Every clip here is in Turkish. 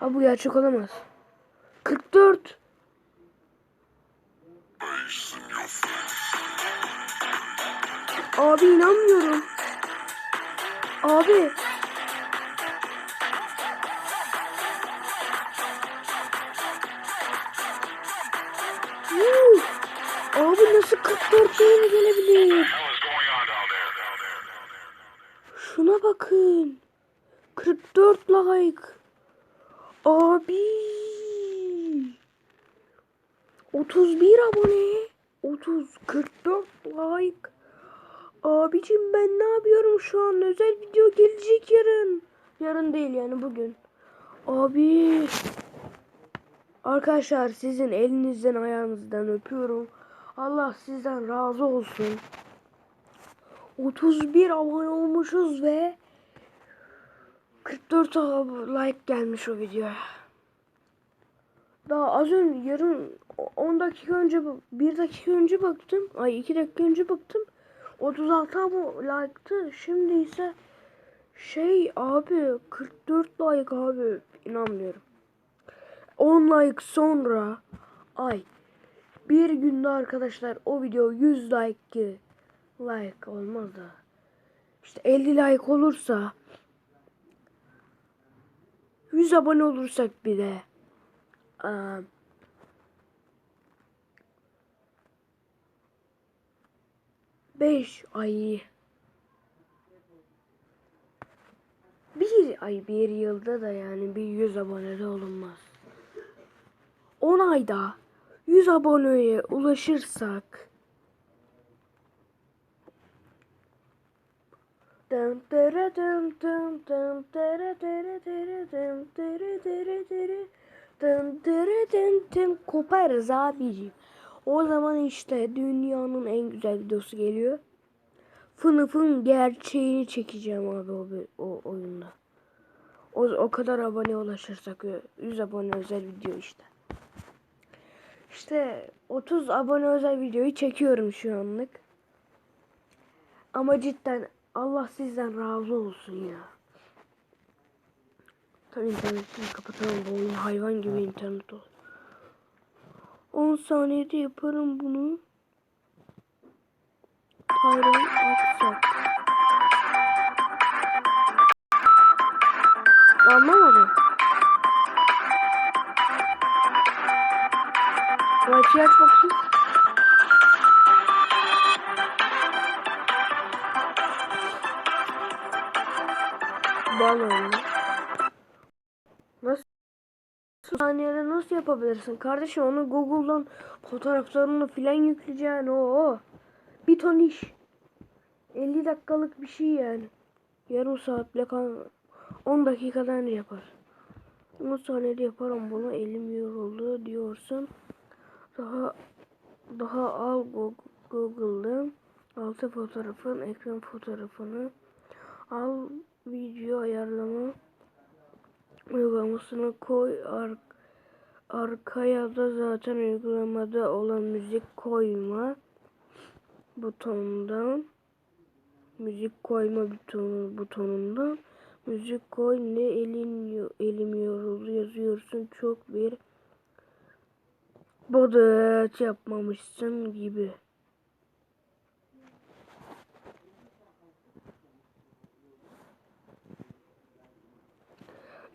Abi bu gerçek olamaz. 44. Abi inanmıyorum. Abi. Abi nasıl 44 yayını gelebilir? Şuna bakın. 44 like. Abi. 31 abone. 30 44 like. Abicim ben ne yapıyorum şu an? Özel video gelecek yarın. Yarın değil yani bugün. Abi. Arkadaşlar sizin elinizden ayağınızdan öpüyorum. Allah sizden razı olsun. 31 abone olmuşuz ve 44 ab- like gelmiş o videoya. Daha az önce yarın 10 dakika önce 1 dakika önce baktım. Ay 2 dakika önce baktım. 36 abone like'tı. Şimdi ise şey abi 44 like abi inanmıyorum. 10 like sonra ay bir günde arkadaşlar o video 100 like like olmaz da işte 50 like olursa 100 abone olursak bir de aa, beş ay bir ay bir yılda da yani bir 100 abonede olunmaz. 10 ayda 100 aboneye ulaşırsak Dın dırı koparız abicim. O zaman işte dünyanın en güzel videosu geliyor. Fınıfın gerçeğini çekeceğim abi o, o oyunda. O, o kadar abone ulaşırsak 100 abone özel video işte. İşte 30 abone özel videoyu çekiyorum şu anlık. Ama cidden Allah sizden razı olsun ya. Tabii internetini kapatalım. Bu oyun hayvan gibi internet olur. 10 saniyede yaparım bunu. Tayran Aksak. Anlamadım. Maçı aç bakayım. Balon. Nasıl saniyede nasıl yapabilirsin? Kardeşim onu Google'dan fotoğraflarını filan yükleyeceksin. O bir ton iş. 50 dakikalık bir şey yani. Yarım saatle kan 10 dakikadan yapar. 10 saniyede yaparım bunu elim yoruldu diyorsun. Daha daha al Go- Google'dan altı fotoğrafın ekran fotoğrafını al video ayarlama uygulamasını koy ar arkaya da zaten uygulamada olan müzik koyma butonundan müzik koyma butonu butonundan müzik koy ne elin elim yoruldu yazıyorsun çok bir bodet yapmamışsın gibi.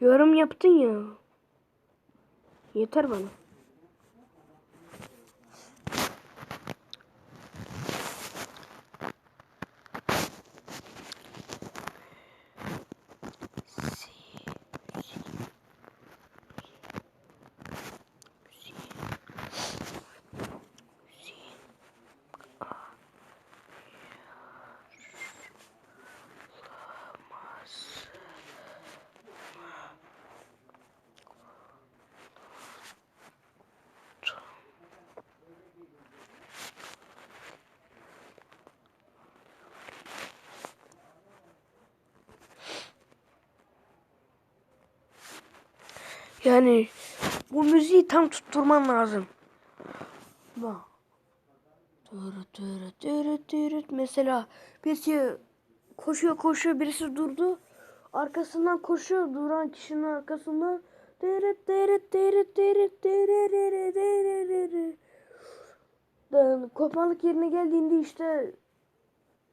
Yorum yaptın ya. Yeter bana. Yani bu müziği tam tutturman lazım. Bak. Tırı tırı tırı. Mesela birisi koşuyor koşuyor birisi durdu. Arkasından koşuyor duran kişinin arkasından Dırı dırı dırı dırı dırı dırı dırı dırı. Dın, Kopmalık yerine geldiğinde işte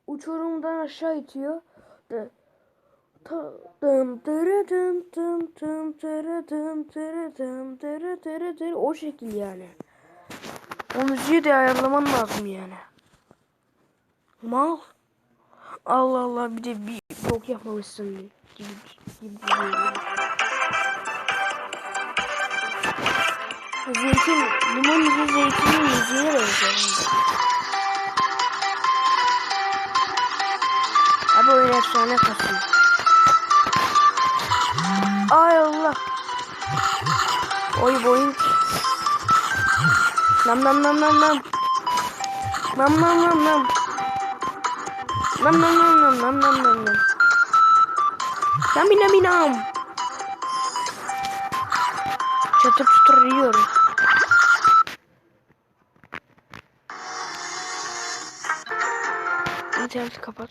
uçurumdan aşağı itiyor. Dın, dın, dırı dın, dın, dın, dırı dın, dırı dın, dırı dırı dırı. O şekil yani. O müziği de ayarlaman lazım yani. Mal. Allah Allah bir de bir bok yapmamışsın gibi gibi geliyor. Zeytin, limon yüzü zeytinin yüzüne benziyor. Abi oyun efsane kasıyor. Ay Allah. Oy boing. Nam nam nam nam nam. Nam nam nam nam. Nam nam nam nam nam nam nam nam. Nami nami nam. Çatır çatır yiyorum. İnterneti kapat.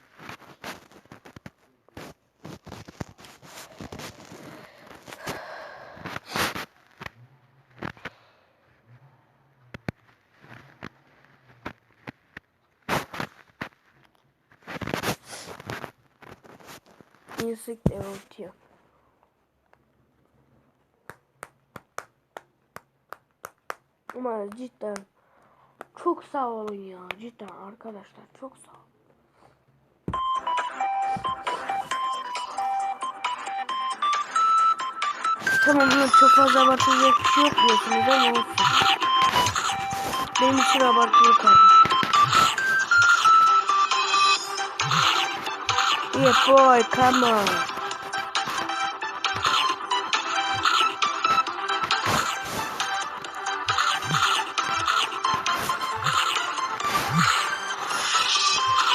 Music devam ediyor. Ama cidden çok sağ olun ya cidden arkadaşlar çok sağ olun. Tamam buna çok fazla abartılacak bir şey yok diyorsunuz ama olsun. Benim için abartılı kardeşim. Yeah boy come on.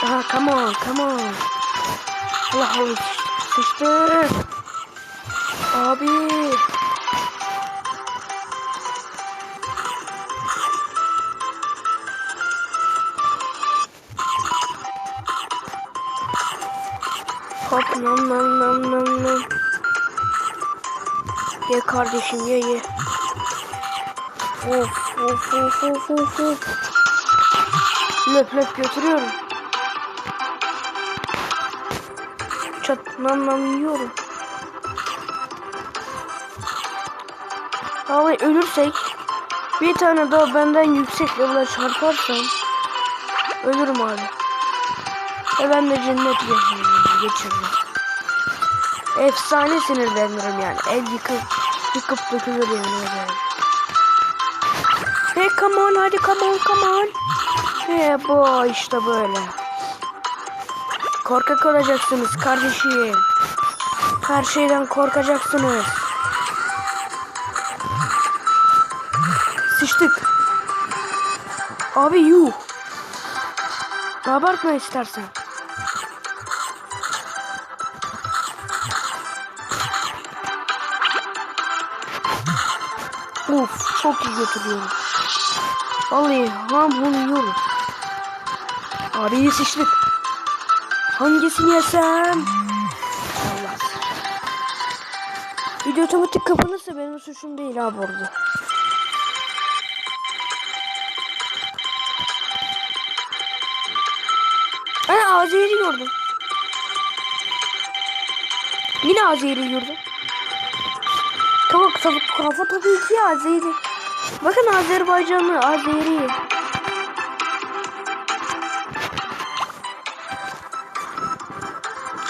Aha come on come on. Allah Allah sıçtı. Hop nam nam nam nam nam. Ye kardeşim ye ye. Of of of of of of. Löp löp götürüyorum. Çat nam nam yiyorum. Abi ölürsek bir tane daha benden yüksek level'a çarparsam ölürüm abi. Ve ben de cennet geçiririm. Geçiririm. Efsane sinirlenirim yani. El yıkıp yıkıp dökülür yani. Hey come on hadi come on come on. He bu işte böyle. Korkak olacaksınız kardeşim. Her şeyden korkacaksınız. Sıçtık. Abi yuh. Abartma istersen. Of çok iyi götürüyorum. Vallahi ham bunu yiyorum. Abi iyi sıçtık. Hangisini yesem? Allah. Video otomatik kapanırsa benim suçum değil abi orada. Ana Azeri gördüm. Yine Azeri gördüm. Kafa, kafa, kafa tabii ki Azeri. Bakın Azerbaycanlı Azeri.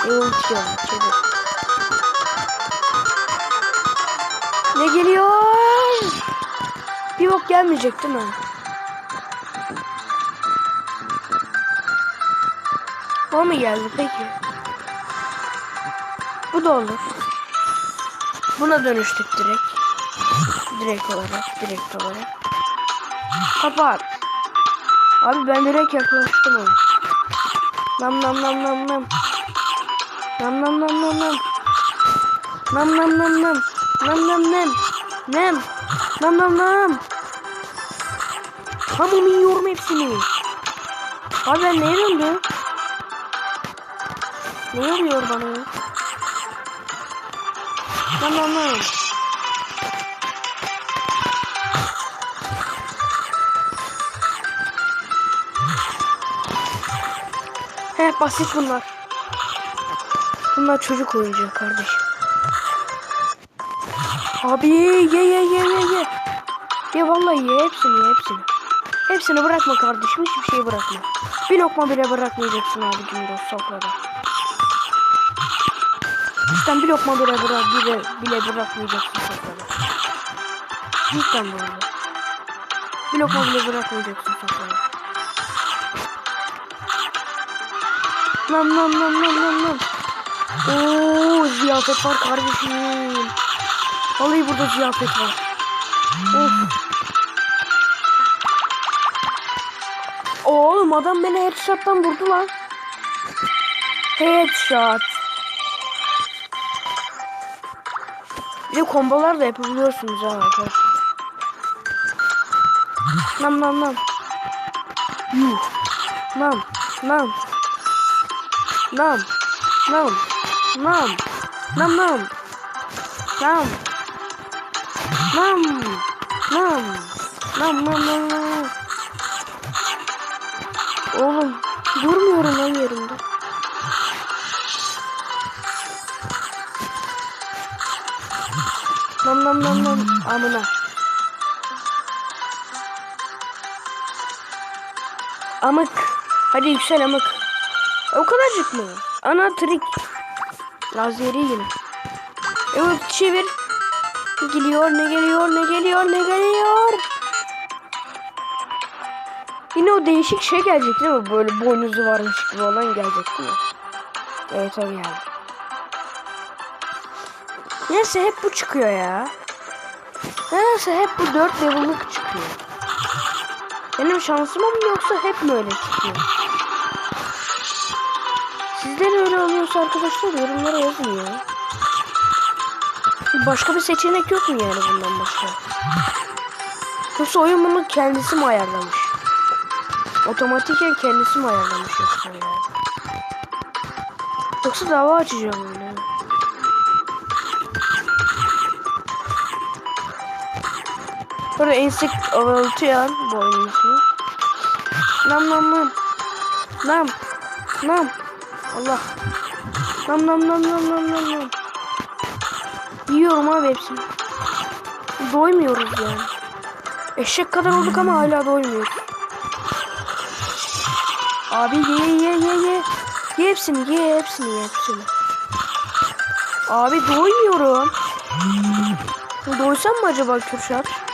Evet ya. Çabuk. Ne geliyor? Bir bok gelmeyecek değil mi? O mu geldi peki? Bu da olur. Buna dönüştük direkt. Direkt olarak, direkt olarak. Kapat. Abi ben direkt yaklaştım ona. Nam nam nam nam nam. Nam nam nam nam nam. Nam nam nam nam. Nam nam nam. Nem. Nam nam nam. Tamam yiyorum hepsini. Abi ben neye döndüm? Ne oluyor bana ya? Nam. He basit bunlar. Bunlar çocuk oyuncağı kardeşim. Abi ye ye ye ye ye. Ye vallahi ye hepsini ye hepsini. Hepsini bırakma kardeşim hiçbir şey bırakma. Bir lokma bile bırakmayacaksın abi Cumhuriyet sofrada. Cidden bir lokma bile, bırak, bile, bile bırakmayacaksın sofrada. Cidden böyle. Bir lokma bile bırakmayacaksın sofrada. Nam nam nam nam nam nam. Oo ziyafet var kardeşim. Vallahi burada ziyafet var. Of. Oğlum adam beni headshot'tan vurdu lan. Headshot. Bir kombolar da yapabiliyorsunuz ha arkadaşlar. Nam nam nam. Yuh. Nam. Nam. Nam. Nam. Nam nam. Nam. Nam. Nam. Nam nam nam nam. Oğlum durmuyorum lan yerimde. Nam nam nam nam amına. Amık. Hadi yüksel amık. O kadarcık mı? Ana trik. Lazeri yine. Evet çevir. Geliyor ne geliyor ne geliyor ne geliyor. Yine o değişik şey gelecek değil mi? Böyle boynuzu varmış gibi olan gelecek değil mi? Evet o geldi. Neyse hep bu çıkıyor ya. Neyse hep bu 4 level'lık çıkıyor. Benim şansıma mı yoksa hep mi öyle çıkıyor? Sizde de öyle oluyorsa arkadaşlar yorumlara yazın ya. Başka bir seçenek yok mu yani bundan başka? Yoksa oyun bunu kendisi mi ayarlamış? Otomatiken kendisi mi ayarlamış yoksa yani? Yoksa dava açacağım yani. Böyle insect avalantıyan bu oyunun ismi. Nam nam nam. Nam. Nam. Allah. Nam nam nam nam nam nam nam. Yiyorum abi hepsini. Doymuyoruz yani. Eşek kadar olduk ama hala doymuyoruz. Abi ye ye ye ye. Ye hepsini ye hepsini ye hepsini. Abi doymuyorum. Doysam mı acaba Kürşat?